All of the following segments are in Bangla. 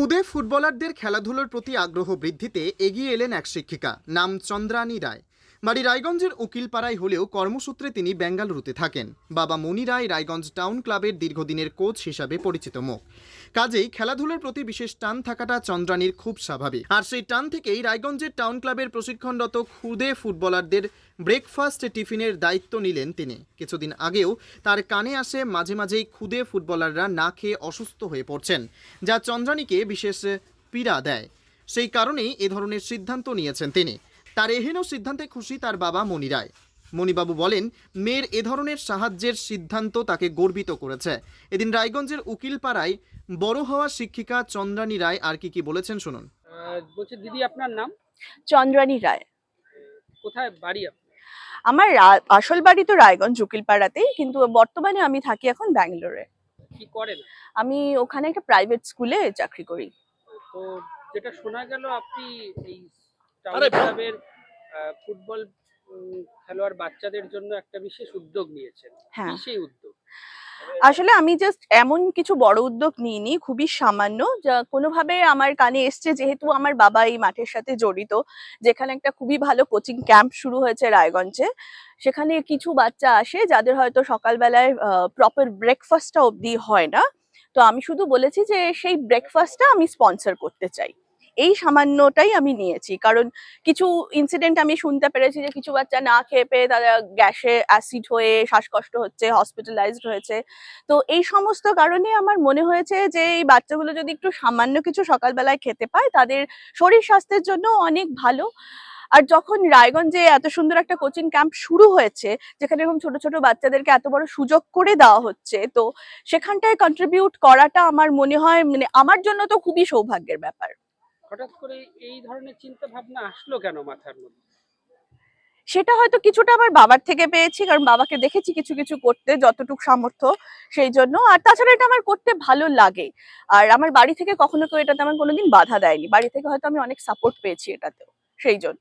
খুদে ফুটবলারদের খেলাধুলোর প্রতি আগ্রহ বৃদ্ধিতে এগিয়ে এলেন এক শিক্ষিকা নাম চন্দ্রানী রায়। বাড়ি রায়গঞ্জের উকিলপাড়ায় হলেও কর্মসূত্রে তিনি বেঙ্গালুরুতে থাকেন। বাবা মণি রায় রায়গঞ্জ টাউন ক্লাবের দীর্ঘদিনের কোচ হিসাবে পরিচিত মুখ। কাজেই খেলাধুলার প্রতি বিশেষ টান থাকাটা চন্দ্রানীর খুব স্বাভাবিক। আর সেই টান থেকেই রায়গঞ্জের টাউন ক্লাবের প্রশিক্ষণরত খুদে ফুটবলারদের ব্রেকফাস্ট টিফিনের দায়িত্ব নিলেন তিনি। কিছুদিন আগেও তার কানে আসে মাঝে মাঝেই খুদে ফুটবলাররা না খেয়ে অসুস্থ হয়ে পড়ছেন, যা চন্দ্রানীকে বিশেষ পীড়া দেয়। সেই কারণেই এ ধরনের সিদ্ধান্ত নিয়েছেন তিনি। তার এহেন সিদ্ধান্তে খুশি তার বাবা মণি রায়। মণিবাবু বলেন মেয়ের এ ধরনের সাহায্যের সিদ্ধান্ত তাকে গর্বিত করেছে। এদিন রায়গঞ্জের উকিলপাড়ায় বড় হওয়া শিক্ষিকা চন্দ্রানী রায় আর কি কি বলেছেন শুনুন। বলছি দিদি আপনার নাম? চন্দ্রানী রায়। কোথায় বাড়ি আমার আসল বাড়ি তো রায়গঞ্জ উকিলপাড়াতেই কিন্তু বর্তমানে আমি থাকি এখন ব্যাঙ্গালোরে। কি করেন আমি ওখানে একটা প্রাইভেট স্কুলে চাকরি করি। তো যেটা শোনা গেল আপনি এই টাউন ক্লাবের ফুটবল খেলোয়াড় বাচ্চাদের জন্য একটা বিশেষ উদ্যোগ নিয়েছেন। হ্যাঁ। সেই উদ্যোগ? আসলে আমি জাস্ট এমন কিছু বড় উদ্যোগ নিইনি খুবই সামান্য। যা কোনোভাবে আমার কানে এসছে যেহেতু আমার বাবা এই মাঠের সাথে জড়িত যেখানে একটা খুবই ভালো কোচিং ক্যাম্প শুরু হয়েছে রায়গঞ্জে। সেখানে কিছু বাচ্চা আসে যাদের হয়তো সকালবেলায় প্রপার ব্রেকফাস্টটা অবধি হয় না। তো আমি শুধু বলেছি যে সেই ব্রেকফাস্টটা আমি স্পন্সর করতে চাই। এই সামান্যটাই আমি নিয়েছি। কারণ কিছু ইনসিডেন্ট আমি শুনতে পেরেছি যে কিছু বাচ্চা না খেয়ে পেয়ে তারা গ্যাসে অ্যাসিড হয়ে শ্বাসকষ্ট হচ্ছে হসপিটালাইজড হয়েছে। তো এই সমস্ত কারণে আমার মনে হয়েছে যে এই বাচ্চাগুলো যদি একটু সামান্য কিছু সকালবেলায় খেতে পায়, তাদের শরীর স্বাস্থ্যের জন্য অনেক ভালো। আর যখন রায়গঞ্জে এত সুন্দর একটা কোচিং ক্যাম্প শুরু হয়েছে, যেখানে এরকম ছোট ছোট বাচ্চাদেরকে এত বড় সুযোগ করে দেওয়া হচ্ছে, তো সেখানটায় কন্ট্রিবিউট করাটা আমার মনে হয় মানে আমার জন্য তো খুবই সৌভাগ্যের ব্যাপার। হঠাৎ করে এই ধরনের চিন্তা ভাবনা আসলো কেন মাথার মধ্যে? সেটা হয়তো কিছুটা আমার বাবার থেকে পেয়েছি কারণ বাবাকে দেখেছি কিছু কিছু করতে যতটুকু সামর্থ্য সেই জন্য। আর তাছাড়া এটা আমার করতে ভালো লাগে। আর আমার বাড়ি থেকে কখনো কেউ এটাতে আমার কোনোদিন বাধা দেয়নি। বাড়ি থেকে হয়তো আমি অনেক সাপোর্ট পেয়েছি এটাতেও সেই জন্য।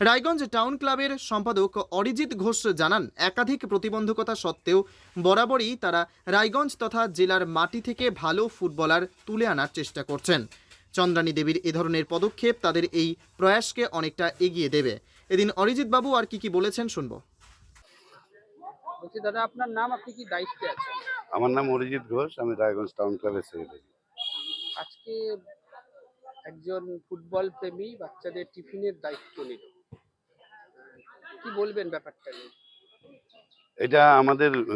রায়গঞ্জ টাউন ক্লাবের সম্পাদক অরিজিৎ ঘোষ জানান একাধিক প্রতিবন্ধকতা সত্ত্বেও বরাবরই তারা রায়গঞ্জ তথা জেলার মাটি থেকে ভালো ফুটবলার তুলে আনার চেষ্টা করছেন। চন্দ্রানী দেবীর এ ধরনের পদক্ষেপ তাদের এই প্রয়াসকে অনেকটা এগিয়ে দেবে। এদিন অরিজিৎ বাবু আর কি কি বলেছেন শুনব। বলছি দাদা আপনার নাম আপনি কি দায়িত্বে আছেন? আমার নাম অরিজিৎ ঘোষ আমি রায়গঞ্জ টাউন ক্লাবের সেক্রেটারি আজকে একজন ফুটবল প্রেমী বাচ্চাদের টিফিনের দায়িত্ব নিল। কি বলবেন ব্যাপারটা নিয়ে? এটা আমাদের আহ,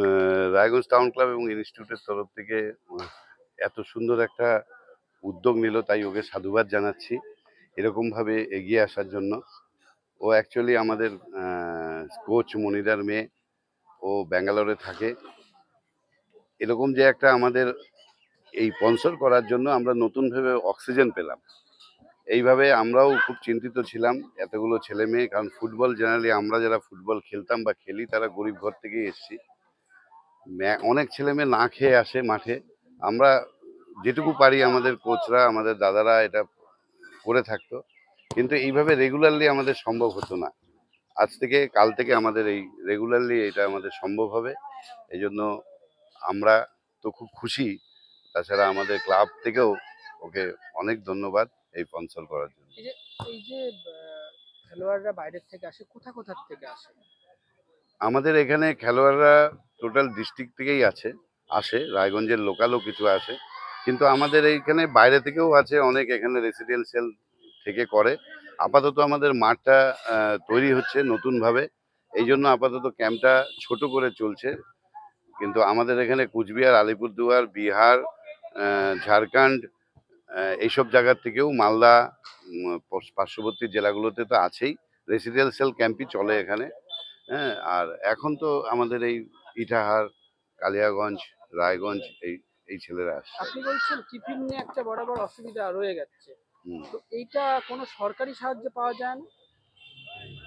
রায়গঞ্জ টাউন ক্লাব এবং ইনস্টিটিউটের তরফ থেকে এত সুন্দর একটা উদ্যোগ নিল, তাই ওকে সাধুবাদ জানাচ্ছি। এরকমভাবে এগিয়ে আসার জন্য। ও অ্যাকচুয়ালি আমাদের কোচ মনিদার মেয়ে। ও ব্যাঙ্গালোরে থাকে। এরকম যে একটা আমাদের এই স্পন্সর করার জন্য আমরা নতুনভাবে অক্সিজেন পেলাম। এইভাবে আমরাও খুব চিন্তিত ছিলাম, এতগুলো ছেলে মেয়ে, কারণ ফুটবল জেনারেলি আমরা যারা ফুটবল খেলতাম বা খেলি, তারা গরিব ঘর থেকেই এসেছি। অনেক ছেলে মেয়ে না খেয়ে আসে মাঠে। আমরা যেটুকু পারি আমাদের কোচরা আমাদের দাদারা এটা করে থাকতো। কিন্তু এইভাবে রেগুলারলি আমাদের সম্ভব হতো না। আজ থেকে কাল থেকে আমাদের এই রেগুলারলি এটা আমাদের সম্ভব হবে। এই জন্য আমরা তো খুব খুশি। তাছাড়া আমাদের ক্লাব থেকেও ওকে অনেক ধন্যবাদ এই স্পন্সর করার জন্য। এই যে খেলোয়াড়রা বাইরের থেকে আসে কোথা কোথা থেকে আসে? আমাদের এখানে খেলোয়াড়রা টোটাল ডিস্ট্রিক্ট থেকেই আছে আসে। রায়গঞ্জের লোকালও কিছু আসে। কিন্তু আমাদের এইখানে বাইরে থেকেও আছে, অনেক এখানে রেসিডেন্সিয়াল থেকে করে। আপাতত আমাদের মাঠটা তৈরি হচ্ছে নতুনভাবে। এই জন্য আপাতত ক্যাম্পটা ছোট করে চলছে। কিন্তু আমাদের এখানে কুচবিহার, আলিপুরদুয়ার, বিহার ঝাড়খণ্ড এইসব জায়গার থেকেও মালদা পার্শ্ববর্তী জেলাগুলোতে তো আছেই। রেসিডেন্সিয়াল ক্যাম্পই চলে এখানে। হ্যাঁ আর এখন তো আমাদের এই ইটাহার, কালিয়াগঞ্জ, রায়গঞ্জ, এই এই ছেলেরা আসছে। আপনি বলছেন টিফিন নিয়ে একটা বড় বড় অসুবিধা রয়ে গেছে। তো এইটা কোনো সরকারি সাহায্য পাওয়া যায় না?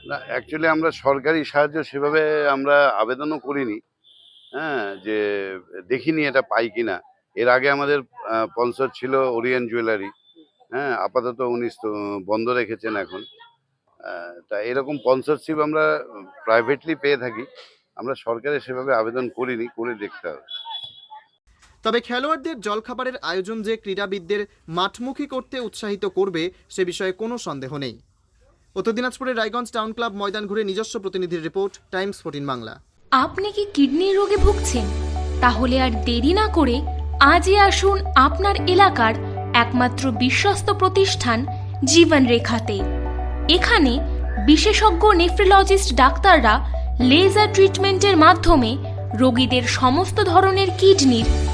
না অ্যাকচুয়ালি আমরা সরকারি সাহায্য সেভাবে আমরা আবেদনও করিনি। হ্যাঁ যে দেখিনি এটা পাই কিনা। এর আগে আমাদের স্পন্সর ছিল ওরিয়েন জুয়েলারি। হ্যাঁ আপাতত উনি বন্ধ রেখেছেন এখন। তা এরকম স্পন্সরশিপ আমরা প্রাইভেটলি পেয়ে থাকি। আমরা সরকারে সেভাবে আবেদন করিনি করে দেখতে হবে। তবে খেলোয়াড়দের জলখাবারের আয়োজন যে ক্রীড়াবিদদের মাঠমুখী করতে উৎসাহিত করবে সে বিষয়ে কোনো সন্দেহ নেই। উত্তর দিনাজপুরের রায়গঞ্জ টাউন ক্লাব ময়দান ঘুরে নিজস্ব প্রতিনিধির রিপোর্ট, টাইমস ফোর্টিন বাংলা। আপনি কি কিডনির রোগে ভুগছেন? তাহলে আর দেরি না করে আজই আসুন আপনার এলাকার একমাত্র বিশ্বস্ত প্রতিষ্ঠান জীবন রেখাতে এখানে বিশেষজ্ঞ নেফ্রোলজিস্ট ডাক্তাররা লেজার ট্রিটমেন্টের মাধ্যমে রোগীদের সমস্ত ধরনের কিডনির